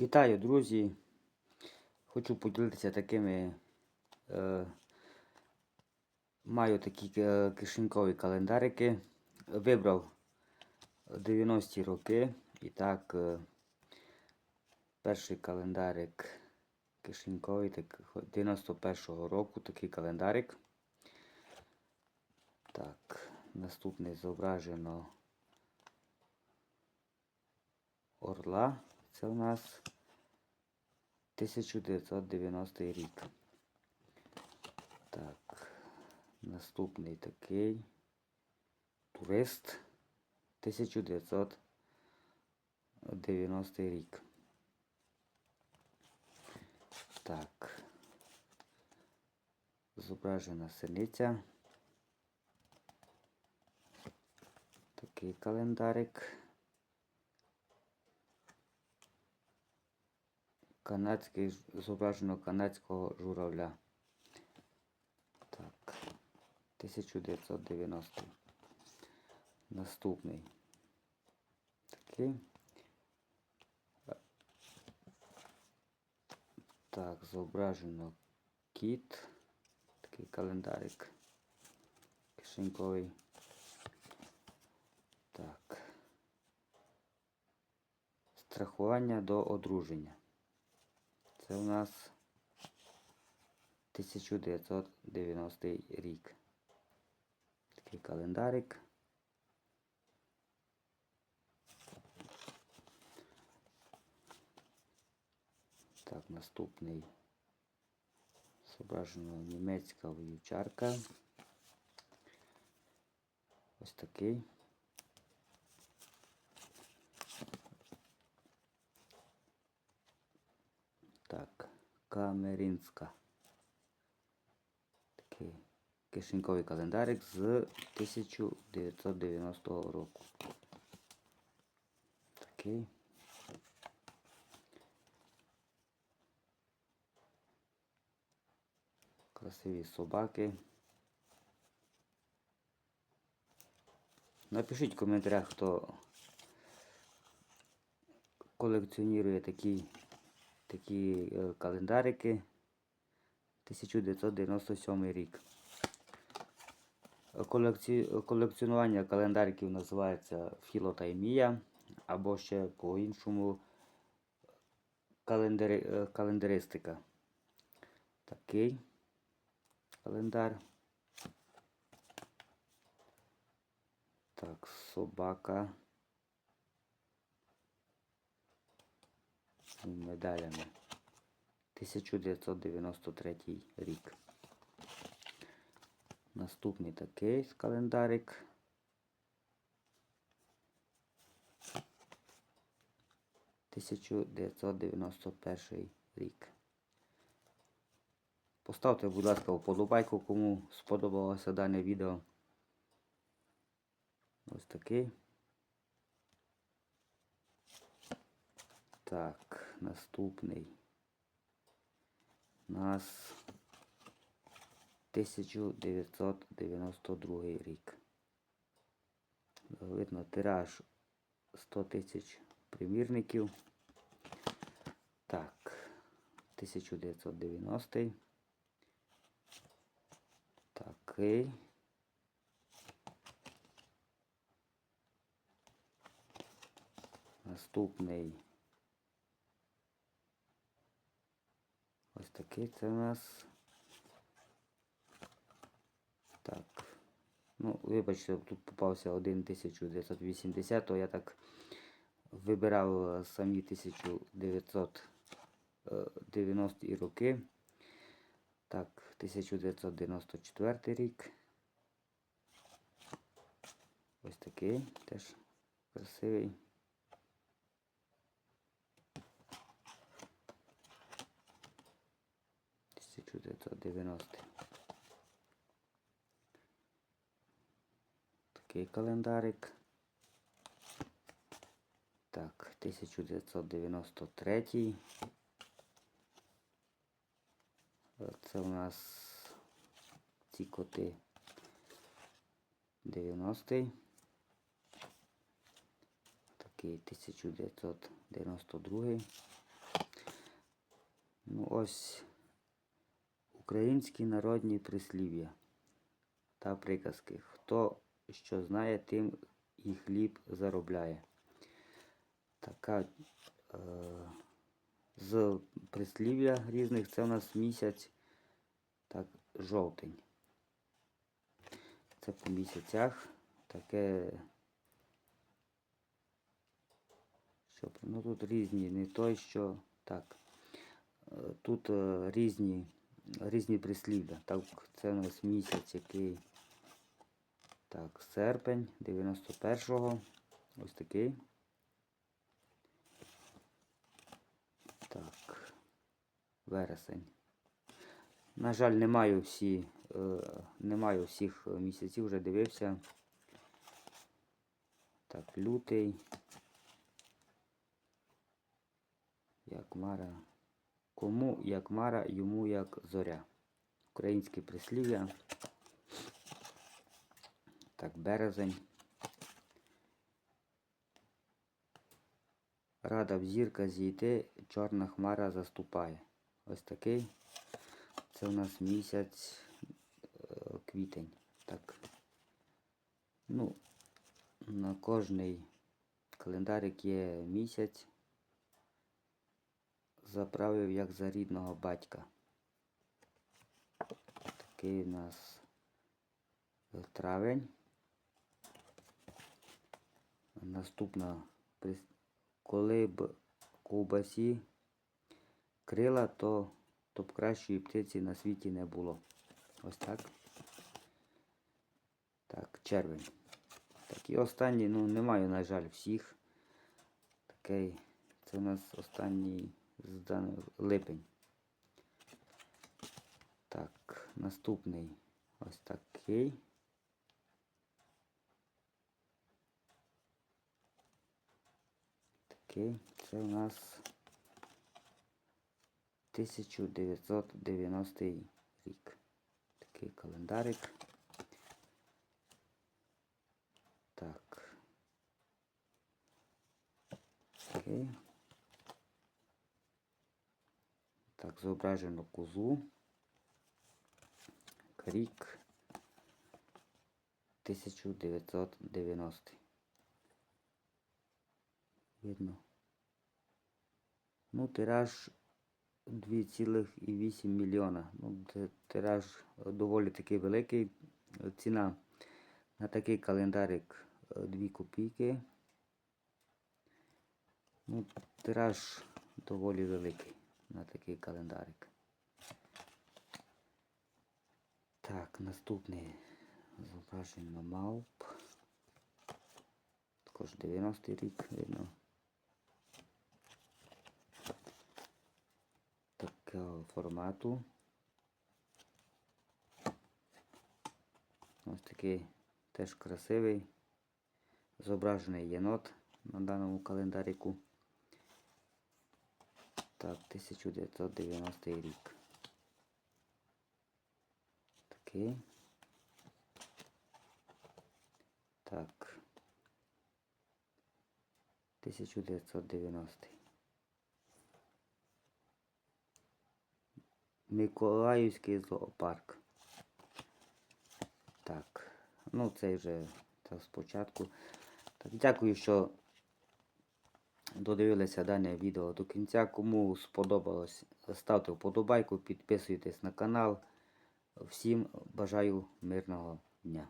Вітаю, друзі! Хочу поділитися такими. Е, маю такі е, кишенькові календарики. Вибрав 90-ті роки. І так, е, перший календарик кишеньковий, так, 91-го року такий календарик. Так, наступний зображено Орла. Це у нас 1990 рік. Так, наступний такий турист 1990 рік. Так. Зображена синиця. Такий календарик. Канадський зображено канадського журавля. Так, 1990. Наступний. Такий. Так, зображено кіт. Такий календарик. Кишеньковий. Так. Страхування до одруження. Це у нас 1990 рік. Такий календарик. Так, наступний зображена німецька вівчарка. Ось такий. Так, Камерінська. Такий кишеньковий календарик з 1990 року. Такий. Красиві собаки. Напишіть в коментарях, хто колекціонує такі такі е, календарики 1997 рік. Колекці... Колекціонування календариків називається філотаймія або ще по-іншому календари... е, календаристика. Такий календар. Так, собака. З медалями. 1993 рік. Наступний такий календарик. Тисячу дев'ятсот дев'яносто перший рік. Поставте, будь ласка, вподобайку, кому сподобалося дане відео. Ось такий. Так, наступний. У нас 1992 рік. Видно, тираж 100 тисяч примірників. Так, 1990. Такий. Наступний. Ось такий це у нас. Так. Ну, вибачте, тут попався 1980, то я так вибирав самі 1990 роки. Так, 1994 рік. Ось такий теж красивий. Тисячу дев'ятсот дев'яностий. Такий календарик. Так, 1993. Це у нас ці коти 90-й. Такий 1992. Ну, ось українські народні прислів'я та приказки. Хто що знає, тим і хліб заробляє. Така е, з прислів'я різних це у нас місяць, так, жовтень. Це по місяцях таке. Щоб, ну тут різні, не той, що так. Е, Тут е, різні, різні прислів'я. Так, це у нас місяць, який. Так, серпень 91-го. Ось такий. Так. Вересень. На жаль, не маю всі, е, не маю всіх місяців, вже дивився. Так, лютий. Як Мара. Кому як Мара, йому як зоря. Українське прислів'я. Так, березень. Рада в зірка зійти, чорна хмара заступає. Ось такий. Це у нас місяць е, квітень. Так. Ну, на кожний календарик є місяць. Заправив як за рідного батька. Такий у нас травень. Наступна коли б ковбасі крила, то, то б кращої птиці на світі не було. Ось так. Так, червень. Так, і останній, ну, не маю, на жаль, всіх. Такий, це у нас останній з даний липень. Так, наступний ось такий. Такий. Це у нас 1990 рік. Такий календарик. Так. Окей. Так, зображено козу. Рік 1990. Видно. Ну, тираж 2,8 мільйона. Ну, тираж доволі такий великий. Ціна на такий календарик 2 копійки. Ну, тираж доволі великий на такий календарик. Так, наступний зображення мавп. Також 90-й рік видно. Такого формату. Ось такий теж красивий. Зображений єнот на даному календарику. Так, 1990 рік. Такий. Так. 1990. Миколаївський зоопарк. Так. Ну, це вже це спочатку. Так, дякую, що додивилися дане відео до кінця. Кому сподобалось, ставте вподобайку, підписуйтесь на канал. Всім бажаю мирного дня.